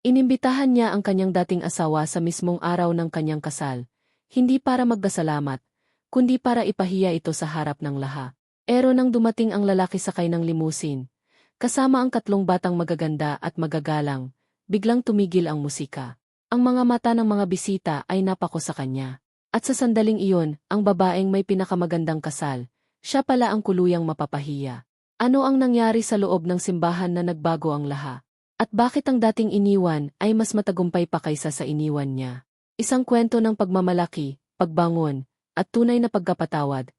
Inimbitahan niya ang kanyang dating asawa sa mismong araw ng kanyang kasal, hindi para magdasalamat, kundi para ipahiya ito sa harap ng laha. Ero nang dumating ang lalaki sakay ng limusin, kasama ang katlong batang magaganda at magagalang, biglang tumigil ang musika. Ang mga mata ng mga bisita ay napako sa kanya. At sa sandaling iyon, ang babaeng may pinakamagandang kasal, siya pala ang kuluyang mapapahiya. Ano ang nangyari sa loob ng simbahan na nagbago ang laha? At bakit ang dating iniwan ay mas matagumpay pa kaysa sa iniwan niya? Isang kwento ng pagmamalaki, pagbangon, at tunay na pagkapatawad,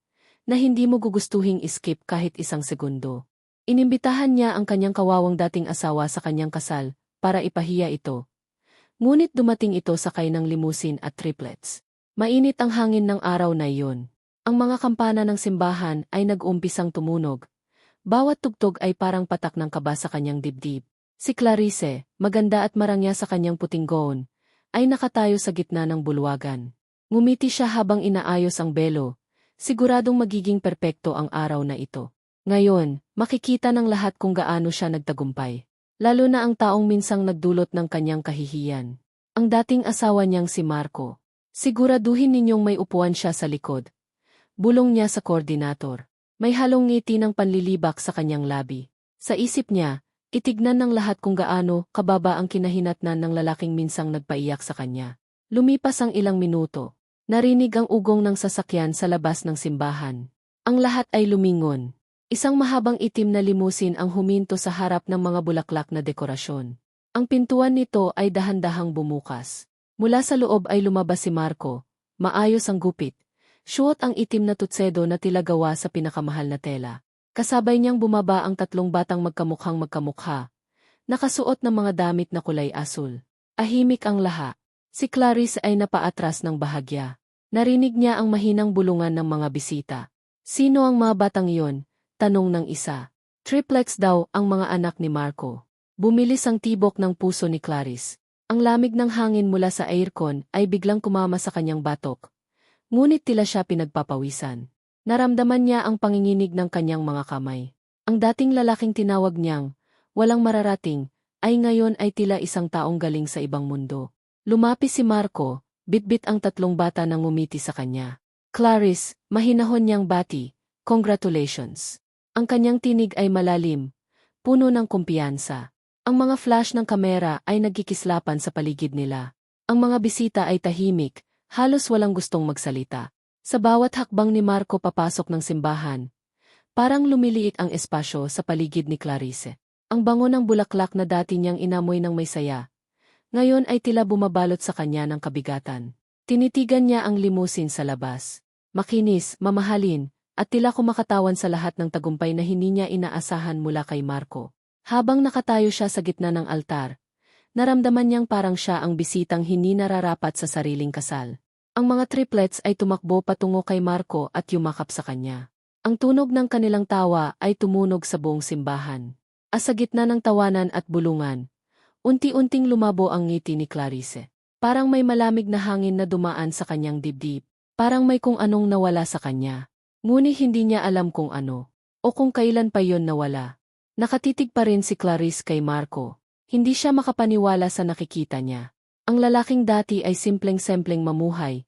na hindi mo gugustuhing iskip kahit isang segundo. Inimbitahan niya ang kanyang kawawang dating asawa sa kanyang kasal, para ipahiya ito, Ngunit dumating ito sakay ng limusin at triplets. Mainit ang hangin ng araw na iyon. Ang mga kampana ng simbahan ay nag-umpisang tumunog. Bawat tugtog ay parang patak ng kaba sa kanyang dibdib. Si Clarice, maganda at marangya sa kanyang puting gown, ay nakatayo sa gitna ng bulwagan. Ngumiti siya habang inaayos ang belo, siguradong magiging perpekto ang araw na ito. Ngayon, makikita ng lahat kung gaano siya nagtagumpay. Lalo na ang taong minsang nagdulot ng kanyang kahihiyan. Ang dating asawa niyang si Marco. Siguraduhin ninyong may upuan siya sa likod. Bulong niya sa koordinator. May halong ngiti ng panlilibak sa kanyang labi. Sa isip niya, itignan ng lahat kung gaano kababa ang kinahinatnan ng lalaking minsang nagpaiyak sa kanya. Lumipas ang ilang minuto. Narinig ang ugong ng sasakyan sa labas ng simbahan. Ang lahat ay lumingon. Isang mahabang itim na limusin ang huminto sa harap ng mga bulaklak na dekorasyon. Ang pintuan nito ay dahan-dahang bumukas. Mula sa loob ay lumabas si Marco, maayos ang gupit, suot ang itim na tutsedo na tilagawa sa pinakamahal na tela. Kasabay niyang bumaba ang tatlong batang magkamukhang magkamukha, nakasuot ng mga damit na kulay asul. Ahimik ang laha. Si Clarice ay napaatras ng bahagya. Narinig niya ang mahinang bulungan ng mga bisita. Sino ang mga batang iyon? Tanong ng isa. Triplex daw ang mga anak ni Marco. Bumilis ang tibok ng puso ni Clarice. Ang lamig ng hangin mula sa aircon ay biglang kumama sa kanyang batok. Ngunit tila siya pinagpapawisan. Naramdaman niya ang panginginig ng kanyang mga kamay. Ang dating lalaking tinawag niyang, walang mararating, ay ngayon ay tila isang taong galing sa ibang mundo. Lumapis si Marco, bitbit ang tatlong bata na ngumiti sa kanya. Clarice, mahinahon niyang bati, congratulations. Ang kanyang tinig ay malalim, puno ng kumpiyansa. Ang mga flash ng kamera ay nagkikislapan sa paligid nila. Ang mga bisita ay tahimik, halos walang gustong magsalita. Sa bawat hakbang ni Marco papasok ng simbahan, parang lumiliit ang espasyo sa paligid ni Clarice. Ang bango ng bulaklak na dati niyang inamoy ng may saya, ngayon ay tila bumabalot sa kanya ng kabigatan. Tinitigan niya ang limusin sa labas. Makinis, mamahalin, at tila kumakatawan sa lahat ng tagumpay na hindi niya inaasahan mula kay Marco. Habang nakatayo siya sa gitna ng altar, naramdaman niyang parang siya ang bisitang hindi nararapat sa sariling kasal. Ang mga triplets ay tumakbo patungo kay Marco at yumakap sa kanya. Ang tunog ng kanilang tawa ay tumunog sa buong simbahan. As sa gitna ng tawanan at bulungan, unti-unting lumabo ang ngiti ni Clarice. Parang may malamig na hangin na dumaan sa kanyang dibdib. Parang may kung anong nawala sa kanya. Ngunit hindi niya alam kung ano, o kung kailan pa yon nawala. Nakatitig pa rin si Clarice kay Marco. Hindi siya makapaniwala sa nakikita niya. Ang lalaking dati ay simpleng-sempleng mamuhay.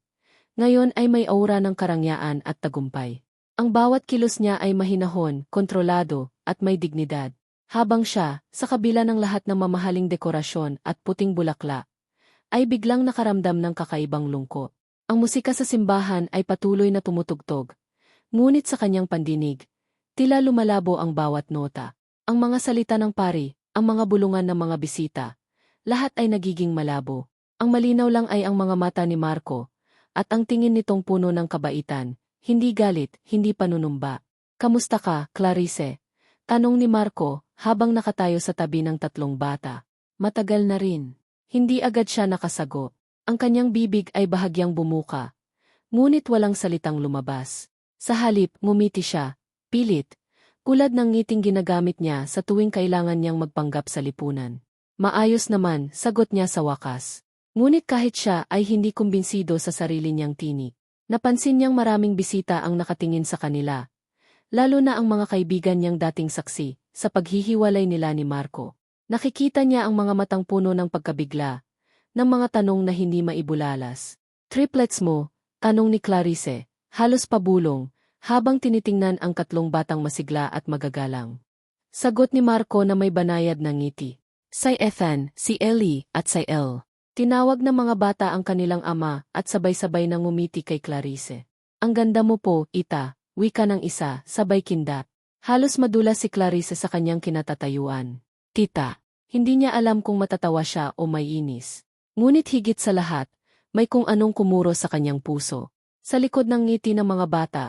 Ngayon ay may aura ng karangyaan at tagumpay. Ang bawat kilos niya ay mahinahon, kontrolado, at may dignidad. Habang siya, sa kabila ng lahat ng mamahaling dekorasyon at puting bulakla, ay biglang nakaramdam ng kakaibang lungkot. Ang musika sa simbahan ay patuloy na tumutugtog, Ngunit sa kanyang pandinig, tila lumalabo ang bawat nota. Ang mga salita ng pari, ang mga bulungan ng mga bisita, lahat ay nagiging malabo. Ang malinaw lang ay ang mga mata ni Marco, at ang tingin nitong puno ng kabaitan, hindi galit, hindi panunumba. Kamusta ka, Clarice? Tanong ni Marco, habang nakatayo sa tabi ng tatlong bata. Matagal na rin. Hindi agad siya nakasagot. Ang kanyang bibig ay bahagyang bumuka. Ngunit walang salitang lumabas. Sa halip, ngumiti siya, pilit, kulad ng ngiting ginagamit niya sa tuwing kailangan niyang magpanggap sa lipunan. Maayos naman, sagot niya sa wakas. Ngunit kahit siya ay hindi kumbinsido sa sarili niyang tinik. Napansin niyang maraming bisita ang nakatingin sa kanila. Lalo na ang mga kaibigan niyang dating saksi, sa paghihiwalay nila ni Marco. Nakikita niya ang mga matang puno ng pagkabigla, ng mga tanong na hindi maibulalas. Triplets mo, tanong ni Clarice, halos pabulong, habang tinitingnan ang katlong batang masigla at magagalang. Sagot ni Marco na may banayad na ngiti. Si Ethan, si Ellie, at si El. Tinawag ng mga bata ang kanilang ama at sabay-sabay nang ngumiti kay Clarice. Ang ganda mo po, Ita, wika ng isa, sabay kindat. Halos madulas si Clarice sa kanyang kinatatayuan. Tita, hindi niya alam kung matatawa siya o may inis. Ngunit higit sa lahat, may kung anong kumuro sa kanyang puso. Sa likod ng ngiti ng mga bata,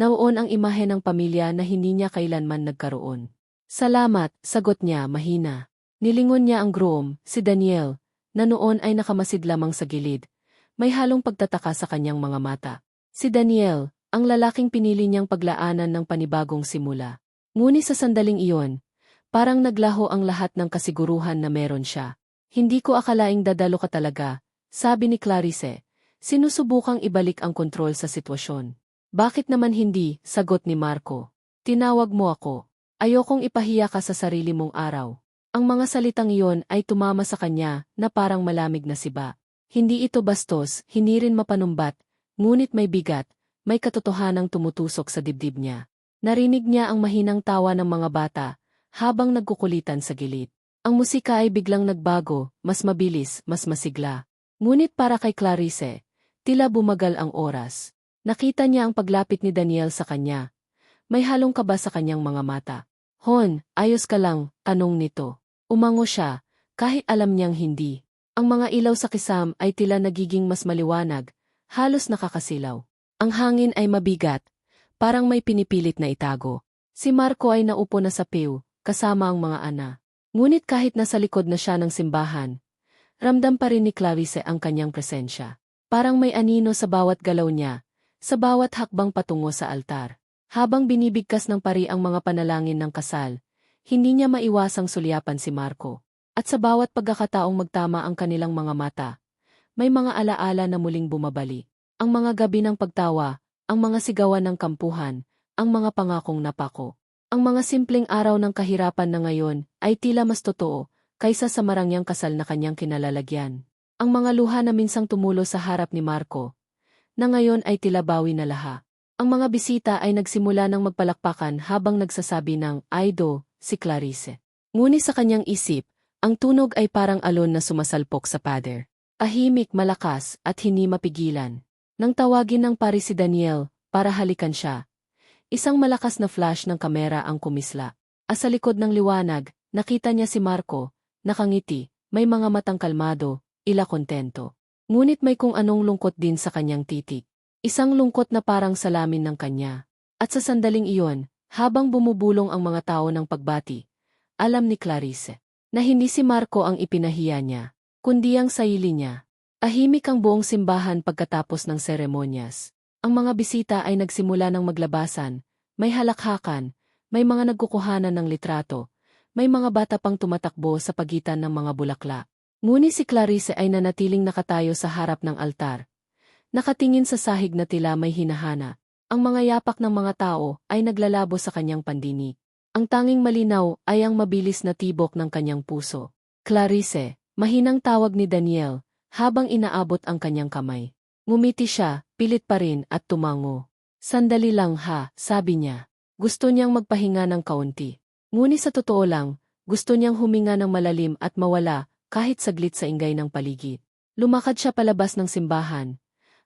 nauon ang imahe ng pamilya na hindi niya kailanman nagkaroon. Salamat, sagot niya mahina. Nilingon niya ang groom, si Daniel, na noon ay nakamasid lamang sa gilid. May halong pagtataka sa kanyang mga mata. Si Daniel, ang lalaking pinili niyang paglaanan ng panibagong simula. Ngunit sa sandaling iyon, parang naglaho ang lahat ng kasiguruhan na meron siya. Hindi ko akalaing dadalo ka talaga, sabi ni Clarice. Sinusubukang ibalik ang kontrol sa sitwasyon. Bakit naman hindi, sagot ni Marco. Tinawag mo ako. Ayokong ipahiya ka sa sarili mong araw. Ang mga salitang iyon ay tumama sa kanya na parang malamig na siba. Hindi ito bastos, hindi rin mapanumbat, ngunit may bigat, may katotohanang tumutusok sa dibdib niya. Narinig niya ang mahinang tawa ng mga bata, habang nagkukulitan sa gilid. Ang musika ay biglang nagbago, mas mabilis, mas masigla. Ngunit para kay Clarice, tila bumagal ang oras. Nakita niya ang paglapit ni Daniel sa kanya. May halong kaba sa kanyang mga mata. Hon, ayos ka lang, tanong nito. Umango siya, kahit alam niyang hindi. Ang mga ilaw sa kisam ay tila nagiging mas maliwanag, halos nakakasilaw. Ang hangin ay mabigat, parang may pinipilit na itago. Si Marco ay naupo na sa piw, kasama ang mga ana. Ngunit kahit nasa likod na siya ng simbahan, ramdam pa rin ni Clarice ang kanyang presensya. Parang may anino sa bawat galaw niya, sa bawat hakbang patungo sa altar. Habang binibigkas ng pari ang mga panalangin ng kasal, hindi niya maiwasang sulyapan si Marco. At sa bawat pagkakataong magtama ang kanilang mga mata, may mga alaala na muling bumabali. Ang mga gabi ng pagtawa, ang mga sigawan ng kampuhan, ang mga pangakong napako. Ang mga simpleng araw ng kahirapan na ngayon ay tila mas totoo kaysa sa marangyang kasal na kanyang kinalalagyan. Ang mga luha na minsang tumulo sa harap ni Marco, na ngayon ay tila bawi na laha. Ang mga bisita ay nagsimula ng magpalakpakan habang nagsasabi ng, Aido, si Clarice. Ngunit sa kanyang isip, ang tunog ay parang alon na sumasalpok sa pader. Ahimik, malakas, at hindi mapigilan. Nang tawagin ng pari si Daniel, para halikan siya. Isang malakas na flash ng kamera ang kumisla. Asa likod ng liwanag, nakita niya si Marco, nakangiti, may mga matang kalmado, ila kontento. Ngunit may kung anong lungkot din sa kanyang titik. Isang lungkot na parang salamin ng kanya. At sa sandaling iyon, habang bumubulong ang mga tao ng pagbati, alam ni Clarice na hindi si Marco ang ipinahiya niya, kundi ang sarili niya. Ahimik ang buong simbahan pagkatapos ng seremonyas. Ang mga bisita ay nagsimula ng maglabasan, may halakhakan, may mga nagkukuhanan ng litrato, may mga bata pang tumatakbo sa pagitan ng mga bulakla. Ngunit si Clarice ay nanatiling nakatayo sa harap ng altar. Nakatingin sa sahig na tila may hinahana. Ang mga yapak ng mga tao ay naglalabo sa kanyang pandinig. Ang tanging malinaw ay ang mabilis na tibok ng kanyang puso. Clarice, mahinang tawag ni Daniel, habang inaabot ang kanyang kamay. Ngumiti siya, pilit pa rin at tumango. Sandali lang ha, sabi niya. Gusto niyang magpahinga ng kaunti. Ngunit sa totoo lang, gusto niyang huminga ng malalim at mawala kahit saglit sa ingay ng paligid. Lumakad siya palabas ng simbahan,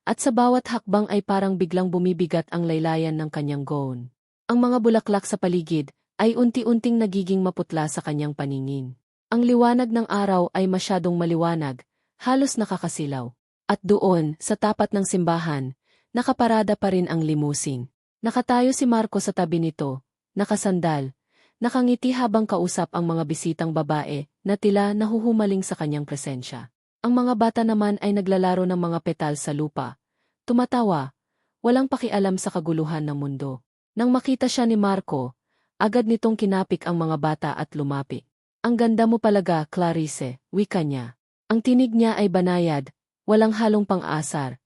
at sa bawat hakbang ay parang biglang bumibigat ang laylayan ng kanyang gown. Ang mga bulaklak sa paligid ay unti-unting nagiging maputla sa kanyang paningin. Ang liwanag ng araw ay masyadong maliwanag, halos nakakasilaw. At doon, sa tapat ng simbahan, nakaparada pa rin ang limusin. Nakatayo si Marco sa tabi nito, nakasandal, nakangiti habang kausap ang mga bisitang babae na tila nahuhumaling sa kanyang presensya. Ang mga bata naman ay naglalaro ng mga petal sa lupa. Tumatawa, walang pakialam sa kaguluhan ng mundo. Nang makita siya ni Marco, agad nitong kinapik ang mga bata at lumapi. Ang ganda mo palaga, Clarice, wika niya. Ang tinig niya ay banayad, walang halong pang-asar.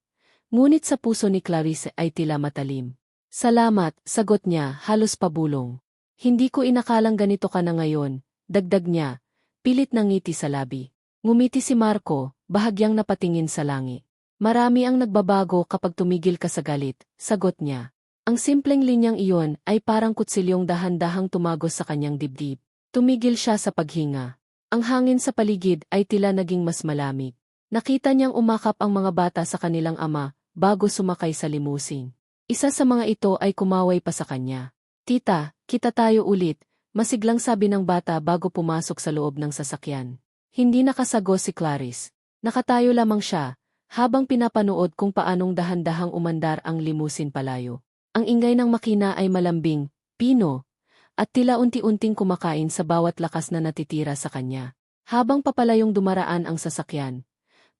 Ngunit sa puso ni Clarice ay tila matalim. Salamat, sagot niya, halos pabulong. Hindi ko inakalang ganito ka na ngayon, dagdag niya, Pilit ng ngiti sa labi. Ngumiti si Marco, bahagyang napatingin sa langit. Marami ang nagbabago kapag tumigil ka sa galit, sagot niya. Ang simpleng linyang iyon ay parang kutsilyong dahan-dahang tumagos sa kanyang dibdib. Tumigil siya sa paghinga. Ang hangin sa paligid ay tila naging mas malamig. Nakita niyang umakap ang mga bata sa kanilang ama bago sumakay sa limusin. Isa sa mga ito ay kumaway pa sa kanya. Tita, kita tayo ulit, masiglang sabi ng bata bago pumasok sa loob ng sasakyan. Hindi nakasago si Clarice. Nakatayo lamang siya, habang pinapanood kung paanong dahan-dahang umandar ang limusin palayo. Ang ingay ng makina ay malambing, pino, at tila unti-unting kumakain sa bawat lakas na natitira sa kanya. Habang papalayong dumaraan ang sasakyan,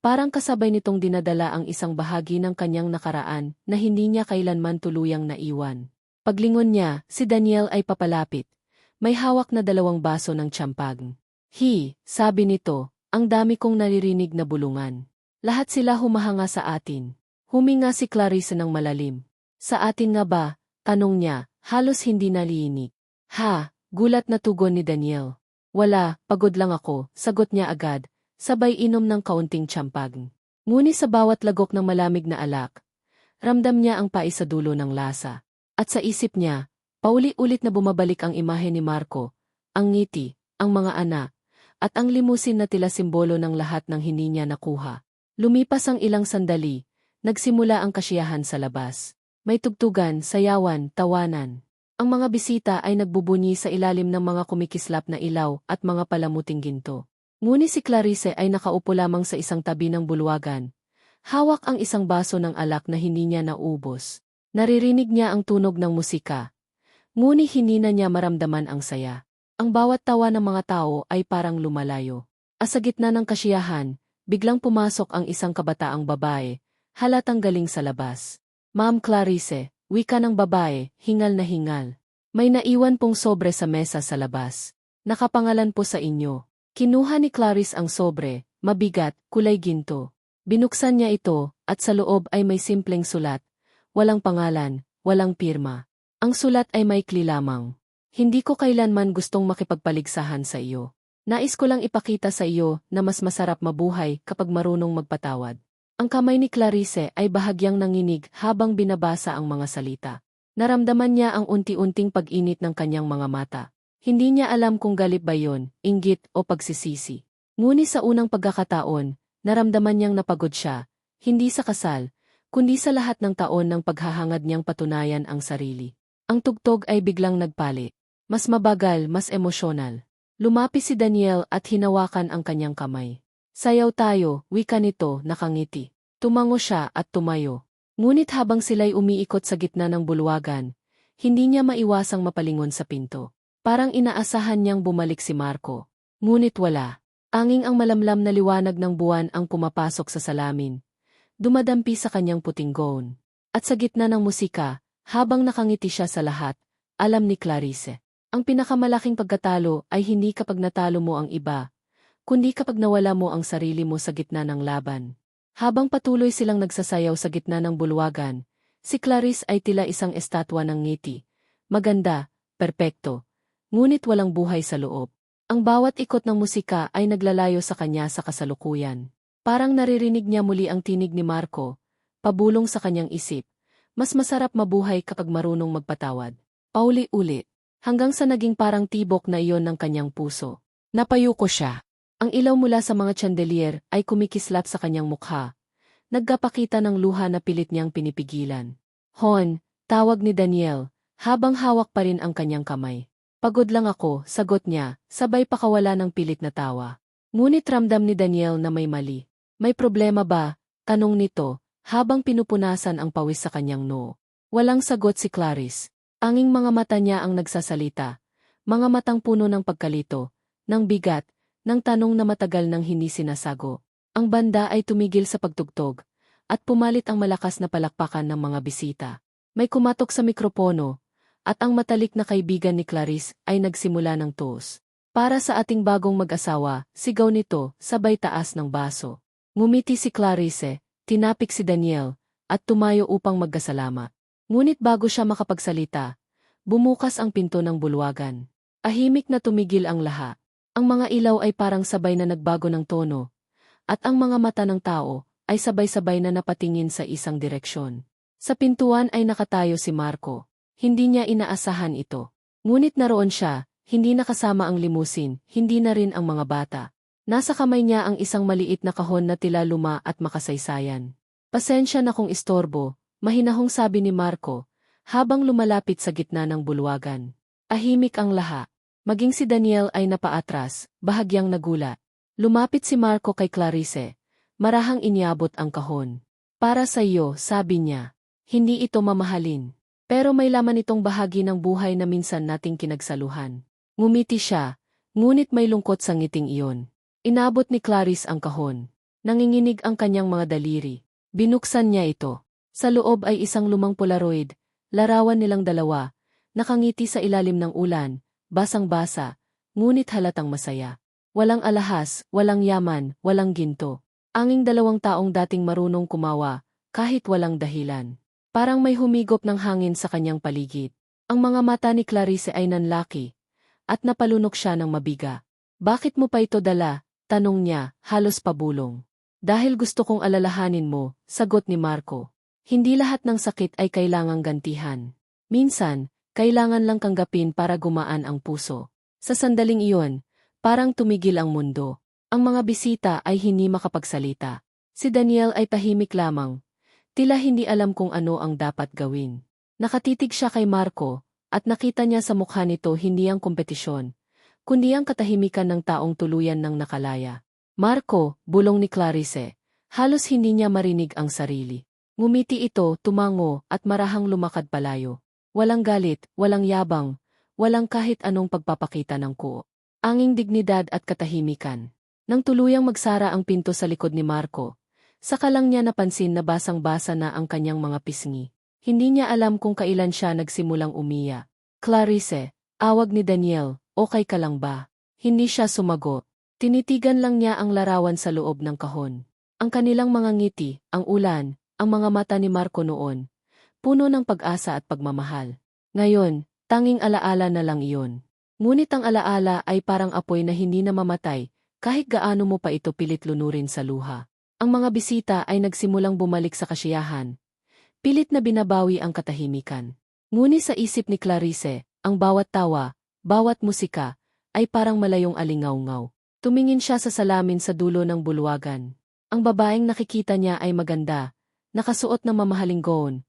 parang kasabay nitong dinadala ang isang bahagi ng kanyang nakaraan na hindi niya kailanman tuluyang naiwan. Paglingon niya, si Daniel ay papalapit. May hawak na dalawang baso ng tsampag. Hi, sabi nito, ang dami kong naririnig na bulungan. Lahat sila humahanga sa atin. Huminga si Clarissa ng malalim. Sa atin nga ba? Tanong niya, halos hindi naliinig. Ha, gulat na tugon ni Daniel. Wala, pagod lang ako, sagot niya agad, sabay inom ng kaunting tsampag. Ngunit sa bawat lagok ng malamig na alak, ramdam niya ang pais sa dulo ng lasa. At sa isip niya, pauli-ulit na bumabalik ang imahe ni Marco, ang ngiti, ang mga anak, at ang limusin na tila simbolo ng lahat ng hindi niya nakuha. Lumipas ang ilang sandali, nagsimula ang kasiyahan sa labas. May tugtugan, sayawan, tawanan. Ang mga bisita ay nagbubunyi sa ilalim ng mga kumikislap na ilaw at mga palamuting ginto. Ngunit si Clarice ay nakaupo lamang sa isang tabi ng bulwagan. Hawak ang isang baso ng alak na hindi niya naubos. Naririnig niya ang tunog ng musika. Ngunit hindi na niya maramdaman ang saya. Ang bawat tawa ng mga tao ay parang lumalayo. As sa gitna ng kasiyahan, biglang pumasok ang isang kabataang babae, halatang galing sa labas. Ma'am Clarice, wika ng babae, hingal na hingal. May naiwan pong sobre sa mesa sa labas. Nakapangalan po sa inyo. Kinuha ni Clarice ang sobre, mabigat, kulay ginto. Binuksan niya ito, at sa loob ay may simpleng sulat. Walang pangalan, walang pirma. Ang sulat ay maikli lamang. Hindi ko kailanman gustong makipagpaligsahan sa iyo. Nais ko lang ipakita sa iyo na mas masarap mabuhay kapag marunong magpatawad. Ang kamay ni Clarice ay bahagyang nanginig habang binabasa ang mga salita. Naramdaman niya ang unti-unting pag-init ng kanyang mga mata. Hindi niya alam kung galit ba yon, inggit o pagsisisi. Ngunit sa unang pagkakataon, naramdaman niyang napagod siya, hindi sa kasal, kundi sa lahat ng taon ng paghahangad niyang patunayan ang sarili. Ang tugtog ay biglang nagpali. Mas mabagal, mas emosyonal. Lumapis si Daniel at hinawakan ang kanyang kamay. Sayaw tayo, wika nito, nakangiti. Tumango siya at tumayo. Ngunit habang sila'y umiikot sa gitna ng bulwagan, hindi niya maiwasang mapalingon sa pinto. Parang inaasahan niyang bumalik si Marco. Ngunit wala. Anging ang malamlam na liwanag ng buwan ang pumapasok sa salamin. Dumadampi sa kanyang puting gown. At sa gitna ng musika, habang nakangiti siya sa lahat, alam ni Clarice. Ang pinakamalaking pagkatalo ay hindi kapag natalo mo ang iba, kundi kapag nawala mo ang sarili mo sa gitna ng laban. Habang patuloy silang nagsasayaw sa gitna ng bulwagan, si Clarice ay tila isang estatwa ng ngiti. Maganda, perpekto, ngunit walang buhay sa loob. Ang bawat ikot ng musika ay naglalayo sa kanya sa kasalukuyan. Parang naririnig niya muli ang tinig ni Marco, pabulong sa kanyang isip. Mas masarap mabuhay kapag marunong magpatawad. Pauli-ulit hanggang sa naging parang tibok na iyon ng kanyang puso. Napayuko siya. Ang ilaw mula sa mga chandelier ay kumikislap sa kanyang mukha. Nagkapakita ng luha na pilit niyang pinipigilan. Hon, tawag ni Daniel, habang hawak pa rin ang kanyang kamay. Pagod lang ako, sagot niya, sabay pakawala ng pilit na tawa. Ngunit ramdam ni Daniel na may mali. May problema ba? Tanong nito, habang pinupunasan ang pawis sa kanyang noo. Walang sagot si Clarice. Anging mga mata niya ang nagsasalita. Mga matang puno ng pagkalito, ng bigat, ng tanong na matagal nang hindi sinasago. Ang banda ay tumigil sa pagtugtog, at pumalit ang malakas na palakpakan ng mga bisita. May kumatok sa mikropono, at ang matalik na kaibigan ni Clarice ay nagsimula ng toast. Para sa ating bagong mag-asawa, sigaw nito, sabay taas ng baso. Ngumiti si Clarice, tinapik si Daniel, at tumayo upang magkasalama. Ngunit bago siya makapagsalita, bumukas ang pinto ng bulwagan. Ahimik na tumigil ang laha. Ang mga ilaw ay parang sabay na nagbago ng tono, at ang mga mata ng tao ay sabay-sabay na napatingin sa isang direksyon. Sa pintuan ay nakatayo si Marco. Hindi niya inaasahan ito. Ngunit naroon siya, hindi nakasama ang limusin, hindi na rin ang mga bata. Nasa kamay niya ang isang maliit na kahon na tila luma at makasaysayan. Pasensya na kung istorbo, mahinahong sabi ni Marco, habang lumalapit sa gitna ng bulwagan. Ahimik ang laha. Maging si Daniel ay napaatras, bahagyang nagulat. Lumapit si Marco kay Clarice. Marahang inyabot ang kahon. Para sa iyo, sabi niya. Hindi ito mamahalin. Pero may laman itong bahagi ng buhay na minsan nating kinagsaluhan. Ngumiti siya, ngunit may lungkot sa ngiting iyon. Inabot ni Clarice ang kahon. Nanginginig ang kanyang mga daliri. Binuksan niya ito. Sa loob ay isang lumang polaroid, larawan nilang dalawa, nakangiti sa ilalim ng ulan, basang-basa, ngunit halatang masaya. Walang alahas, walang yaman, walang ginto. Anging dalawang taong dating marunong kumawa, kahit walang dahilan. Parang may humigop ng hangin sa kanyang paligid. Ang mga mata ni Clarice ay nanlaki, at napalunok siya ng mabiga. Bakit mo pa ito dala? Tanong niya, halos pabulong. Dahil gusto kong alalahanin mo, sagot ni Marco. Hindi lahat ng sakit ay kailangang gantihan. Minsan, kailangan lang kanggapin para gumaan ang puso. Sa sandaling iyon, parang tumigil ang mundo. Ang mga bisita ay hindi makapagsalita. Si Daniel ay tahimik lamang. Tila hindi alam kung ano ang dapat gawin. Nakatitig siya kay Marco, at nakita niya sa mukha nito hindi ang kompetisyon, kundi ang katahimikan ng taong tuluyan ng nakalaya. Marco, bulong ni Clarice, halos hindi niya marinig ang sarili. Ngumiti ito, tumango, at marahang lumakad palayo. Walang galit, walang yabang, walang kahit anong pagpapakita ng kuo. Anging dignidad at katahimikan. Nang tuluyang magsara ang pinto sa likod ni Marco, saka lang niya napansin na basang-basa na ang kanyang mga pisngi. Hindi niya alam kung kailan siya nagsimulang umiya. Clarice, awag ni Daniel, okay ka lang ba? Hindi siya sumagot. Tinitigan lang niya ang larawan sa loob ng kahon. Ang kanilang mga ngiti, ang ulan, ang mga mata ni Marco noon, puno ng pag-asa at pagmamahal. Ngayon, tanging alaala na lang iyon. Ngunit ang alaala ay parang apoy na hindi na mamatay, kahit gaano mo pa ito pilit lunurin sa luha. Ang mga bisita ay nagsimulang bumalik sa kasiyahan. Pilit na binabawi ang katahimikan. Ngunit sa isip ni Clarice, ang bawat tawa, bawat musika, ay parang malayong alingaw-ngaw. Tumingin siya sa salamin sa dulo ng bulwagan. Ang babaeng nakikita niya ay maganda, nakasuot ng mamahaling gown,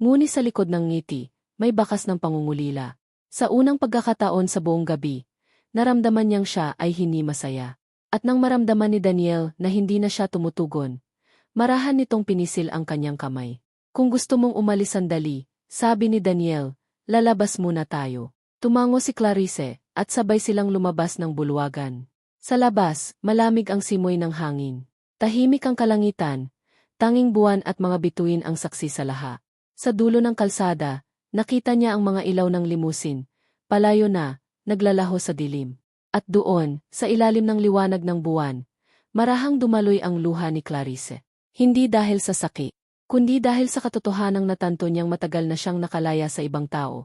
ngunit sa likod ng ngiti, may bakas ng pangungulila. Sa unang pagkakataon sa buong gabi, naramdaman niyang siya ay hindi masaya. At nang maramdaman ni Daniel na hindi na siya tumutugon, marahan nitong pinisil ang kanyang kamay. Kung gusto mong umalis sandali, sabi ni Daniel, lalabas muna tayo. Tumango si Clarice, at sabay silang lumabas ng bulwagan. Sa labas, malamig ang simoy ng hangin. Tahimik ang kalangitan, tanging buwan at mga bituin ang saksi sa laha. Sa dulo ng kalsada, nakita niya ang mga ilaw ng limusin, palayo na, naglalaho sa dilim. At doon, sa ilalim ng liwanag ng buwan, marahang dumaloy ang luha ni Clarice. Hindi dahil sa sakit, kundi dahil sa katotohanang natanto niyang matagal na siyang nakalaya sa ibang tao.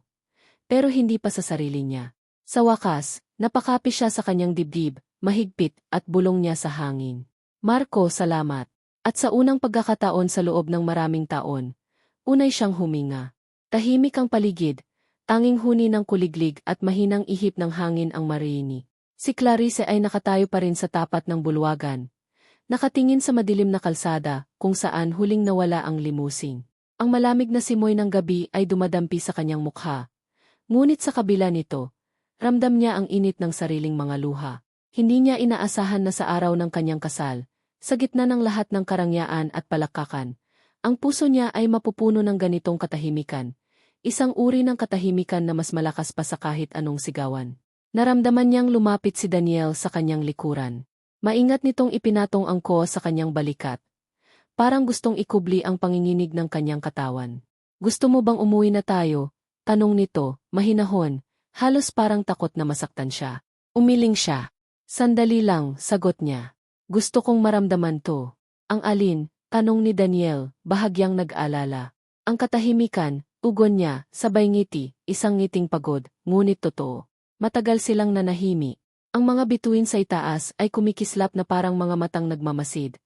Pero hindi pa sa sarili niya. Sa wakas, napakapi siya sa kanyang dibdib, mahigpit, at bulong niya sa hangin. Marco, salamat. At sa unang pagkakataon sa loob ng maraming taon, unay siyang huminga. Tahimik ang paligid, tanging huni ng kuliglig at mahinang ihip ng hangin ang mariini. Si Clarice ay nakatayo pa rin sa tapat ng bulwagan. Nakatingin sa madilim na kalsada, kung saan huling nawala ang limusing. Ang malamig na simoy ng gabi ay dumadampi sa kanyang mukha. Ngunit sa kabila nito, ramdam niya ang init ng sariling mga luha. Hindi niya inaasahan na sa araw ng kanyang kasal, sa gitna ng lahat ng karangyaan at palakakan, ang puso niya ay mapupuno ng ganitong katahimikan, isang uri ng katahimikan na mas malakas pa sa kahit anong sigawan. Naramdaman niyang lumapit si Daniel sa kanyang likuran. Maingat nitong ipinatong ang ko sa kanyang balikat. Parang gustong ikubli ang panginginig ng kanyang katawan. Gusto mo bang umuwi na tayo? Tanong nito, mahinahon, halos parang takot na masaktan siya. Umiling siya. Sandali lang, sagot niya. Gusto kong maramdaman to. Ang alin, tanong ni Daniel, bahagyang nag-alala. Ang katahimikan, ugon niya, sabay ngiti, isang ngiting pagod, ngunit totoo. Matagal silang nanahimi. Ang mga bituin sa itaas ay kumikislap na parang mga matang nagmamasid.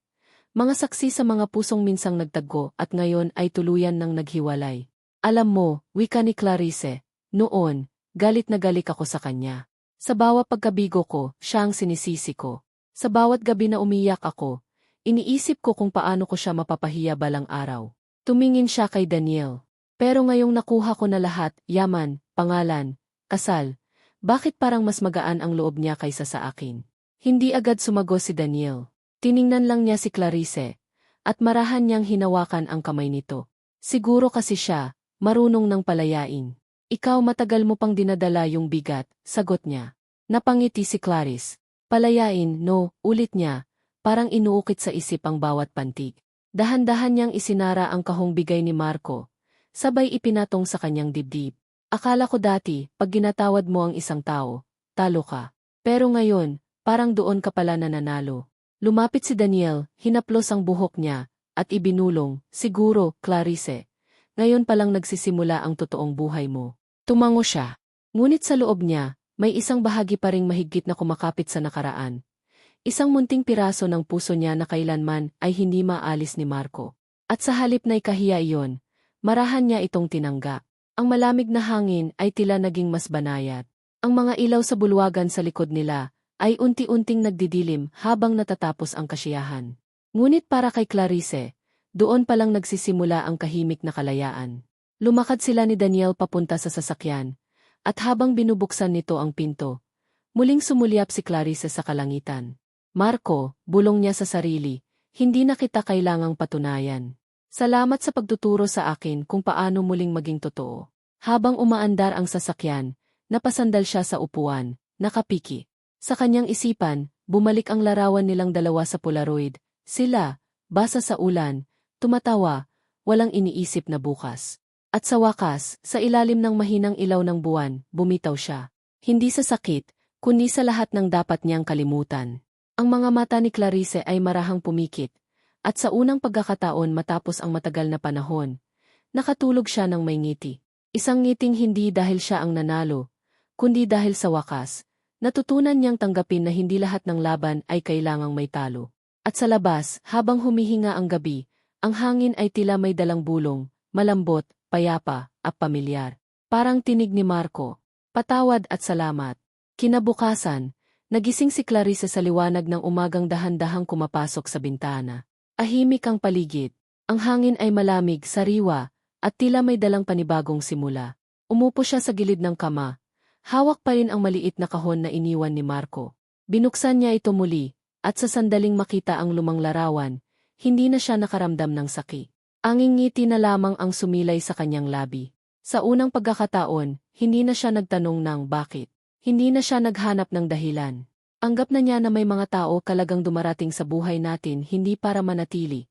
Mga saksi sa mga pusong minsang nagtaggo at ngayon ay tuluyan ng naghiwalay. Alam mo, wika ni Clarice, noon, galit na galik ako sa kanya. Sa bawat pagkabigo ko, siya ang sinisisi ko. Sa bawat gabi na umiyak ako, iniisip ko kung paano ko siya mapapahiya balang araw. Tumingin siya kay Daniel. Pero ngayong nakuha ko na lahat, yaman, pangalan, kasal, bakit parang mas magaan ang loob niya kaysa sa akin? Hindi agad sumago si Daniel. Tiningnan lang niya si Clarice, at marahan niyang hinawakan ang kamay nito. Siguro kasi siya, marunong ng palayain. Ikaw matagal mo pang dinadala yung bigat, sagot niya. Napangiti si Clarice. Palayain, no, ulit niya, parang inuukit sa isip ang bawat pantig. Dahan-dahan niyang isinara ang kahong bigay ni Marco, sabay ipinatong sa kanyang dibdib. Akala ko dati, pag ginatawad mo ang isang tao, talo ka. Pero ngayon, parang doon ka pala nananalo. Lumapit si Daniel, hinaplos ang buhok niya, at ibinulong, siguro, Clarice. Ngayon palang nagsisimula ang totoong buhay mo. Tumango siya. Ngunit sa loob niya, may isang bahagi pa ring mahigit na kumakapit sa nakaraan. Isang munting piraso ng puso niya na kailanman ay hindi maalis ni Marco. At sa halip na ikahiya iyon, marahan niya itong tinangga. Ang malamig na hangin ay tila naging mas banayat. Ang mga ilaw sa bulwagan sa likod nila ay unti-unting nagdidilim habang natatapos ang kasiyahan. Ngunit para kay Clarice, doon palang nagsisimula ang kahimik na kalayaan. Lumakad sila ni Daniel papunta sa sasakyan, at habang binubuksan nito ang pinto, muling sumulyap si Clarice sa kalangitan. Marco, bulong niya sa sarili, hindi na kita kailangang patunayan. Salamat sa pagtuturo sa akin kung paano muling maging totoo. Habang umaandar ang sasakyan, napasandal siya sa upuan, nakapiki. Sa kanyang isipan, bumalik ang larawan nilang dalawa sa Polaroid. Sila, basa sa ulan, tumatawa, walang iniisip na bukas. At sa wakas, sa ilalim ng mahinang ilaw ng buwan, bumitaw siya. Hindi sa sakit, kundi sa lahat ng dapat niyang kalimutan. Ang mga mata ni Clarice ay marahang pumikit, at sa unang pagkakataon matapos ang matagal na panahon, nakatulog siya ng may ngiti. Isang ngiting hindi dahil siya ang nanalo, kundi dahil sa wakas, natutunan niyang tanggapin na hindi lahat ng laban ay kailangang may talo. At sa labas, habang humihinga ang gabi, ang hangin ay tila may dalang bulong, malambot, payapa, at pamilyar. Parang tinig ni Marco. Patawad at salamat. Kinabukasan, nagising si Clarice sa liwanag ng umagang dahan-dahang kumapasok sa bintana. Ahimik ang paligid. Ang hangin ay malamig, sariwa, at tila may dalang panibagong simula. Umupo siya sa gilid ng kama. Hawak pa rin ang maliit na kahon na iniwan ni Marco. Binuksan niya ito muli, at sa sandaling makita ang lumang larawan, hindi na siya nakaramdam ng sakit. Anging ngiti na lamang ang sumilay sa kanyang labi. Sa unang pagkakataon, hindi na siya nagtanong ng bakit. Hindi na siya naghanap ng dahilan. Anggap na niya na may mga tao kalagang dumarating sa buhay natin hindi para manatili,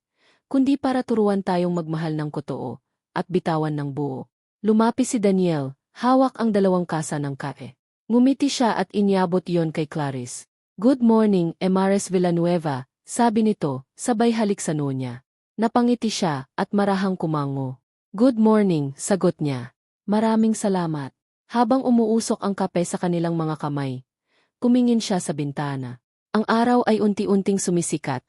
kundi para turuan tayong magmahal ng kotoo, at bitawan ng buo. Lumapis si Daniel, hawak ang dalawang kasa ng kape. Ngumiti siya at inyabot yon kay Clarice. Good morning, Emares Villanueva, sabi nito, sabay halik sa noo. Napangiti siya at marahang kumango. Good morning, sagot niya. Maraming salamat. Habang umuusok ang kape sa kanilang mga kamay, kumingin siya sa bintana. Ang araw ay unti-unting sumisikat.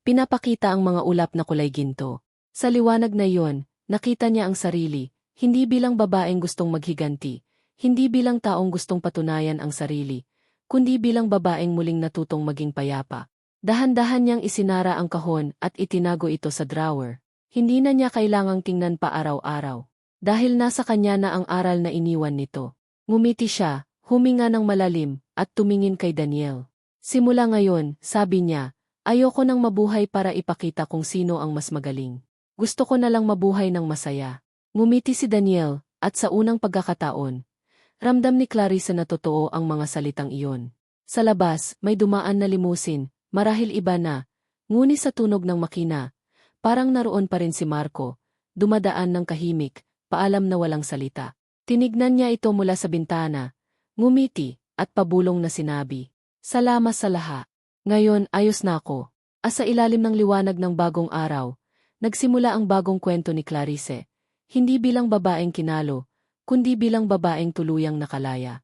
Pinapakita ang mga ulap na kulay ginto. Sa liwanag na iyon, nakita niya ang sarili, hindi bilang babaeng gustong maghiganti, hindi bilang taong gustong patunayan ang sarili, kundi bilang babaeng muling natutong maging payapa. Dahan-dahan niyang isinara ang kahon at itinago ito sa drawer. Hindi na niya kailangang tingnan pa araw-araw. Dahil nasa kanya na ang aral na iniwan nito. Ngumiti siya, huminga ng malalim, at tumingin kay Daniel. Simula ngayon, sabi niya, ayoko nang mabuhay para ipakita kung sino ang mas magaling. Gusto ko na lang mabuhay ng masaya. Ngumiti si Daniel, at sa unang pagkakataon, ramdam ni Clarissa na totoo ang mga salitang iyon. Sa labas, may dumaan na limusin, Marahil iba na, ngunit sa tunog ng makina, parang naroon pa rin si Marco, dumadaan ng kahimik, paalam na walang salita. Tinignan niya ito mula sa bintana, ngumiti, at pabulong na sinabi, Salamat sa laha. Ngayon, ayos na ako. Asa ilalim ng liwanag ng bagong araw, nagsimula ang bagong kwento ni Clarice. Hindi bilang babaeng kinalo, kundi bilang babaeng tuluyang nakalaya.